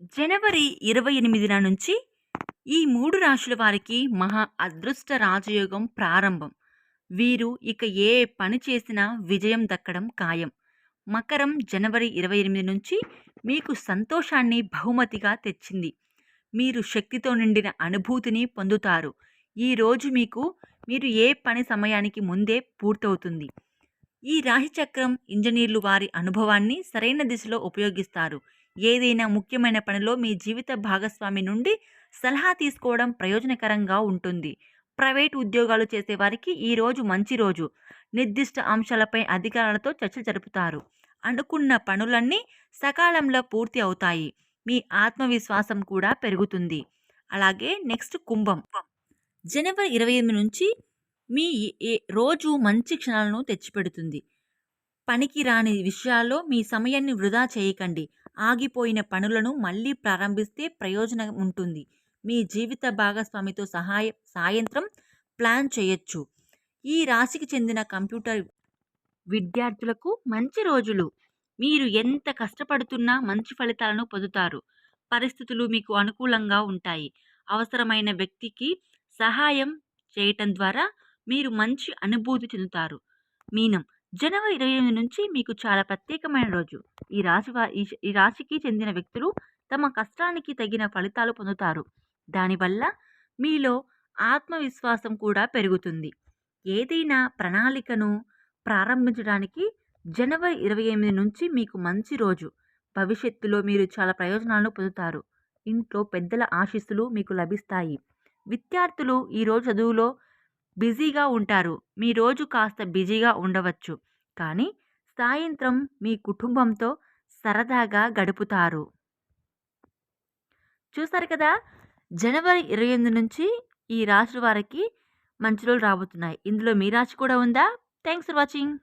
జనవరి ఇరవై ఎనిమిదిన నుంచి ఈ మూడు రాశుల వారికి మహా అదృష్ట రాజయోగం ప్రారంభం. వీరు ఇక ఏ పని చేసినా విజయం దక్కడం ఖాయం. మకరం జనవరి ఇరవై ఎనిమిది నుంచి మీకు సంతోషాన్ని బహుమతిగా తెచ్చింది. మీరు శక్తితో నిండిన అనుభూతిని పొందుతారు. ఈరోజు మీకు మీరు ఏ పని సమయానికి ముందే పూర్తవుతుంది. ఈ రాశిచక్రం ఇంజనీర్లు వారి అనుభవాన్ని సరైన దిశలో ఉపయోగిస్తారు. ఏదైనా ముఖ్యమైన పనిలో మీ జీవిత భాగస్వామి నుండి సలహా తీసుకోవడం ప్రయోజనకరంగా ఉంటుంది. ప్రైవేట్ ఉద్యోగాలు చేసేవారికి ఈరోజు మంచి రోజు. నిర్దిష్ట అంశాలపై అధికారులతో చర్చ జరుపుతారు. అనుకున్న పనులన్నీ సకాలంలో పూర్తి అవుతాయి. మీ ఆత్మవిశ్వాసం కూడా పెరుగుతుంది. అలాగే నెక్స్ట్ కుంభం. జనవరి ఇరవై ఎనిమిది నుంచి మీ ఏ- రోజు మంచి క్షణాలను తెచ్చిపెడుతుంది. పనికి రాని విషయాల్లో మీ సమయాన్ని వృధా చేయకండి. ఆగిపోయిన పనులను మళ్ళీ ప్రారంభిస్తే ప్రయోజనం ఉంటుంది. మీ జీవిత భాగస్వామితో సహాయ సాయంత్రం ప్లాన్ చేయొచ్చు. ఈ రాశికి చెందిన కంప్యూటర్ విద్యార్థులకు మంచి రోజులు. మీరు ఎంత కష్టపడుతున్నా మంచి ఫలితాలను పొందుతారు. పరిస్థితులు మీకు అనుకూలంగా ఉంటాయి. అవసరమైన వ్యక్తికి సహాయం చేయటం ద్వారా మీరు మంచి అనుభూతి చెందుతారు. మీనం. జనవరి ఇరవై ఎనిమిది నుంచి మీకు చాలా ప్రత్యేకమైన రోజు. ఈ రాశి ఈ ఈ రాశికి చెందిన వ్యక్తులు తమ కష్టానికి తగిన ఫలితాలు పొందుతారు. దానివల్ల మీలో ఆత్మవిశ్వాసం కూడా పెరుగుతుంది. ఏదైనా ప్రణాళికను ప్రారంభించడానికి జనవరి ఇరవై ఎనిమిది నుంచి మీకు మంచి రోజు. భవిష్యత్తులో మీరు చాలా ప్రయోజనాలను పొందుతారు. ఇంట్లో పెద్దల ఆశీస్సులు మీకు లభిస్తాయి. విద్యార్థులు ఈరోజు చదువులో బిజీగా ఉంటారు. మీ రోజు కాస్త బిజీగా ఉండవచ్చు. కానీ సాయంత్రం మీ కుటుంబంతో సరదాగా గడుపుతారు. చూస్తారు కదా! జనవరి ఇరవై ఎనిమిది నుంచి ఈ రాశి వారికి మంచి రోజులు రాబోతున్నాయి. ఇందులో మీ రాశి కూడా ఉందా? Thanks for watching.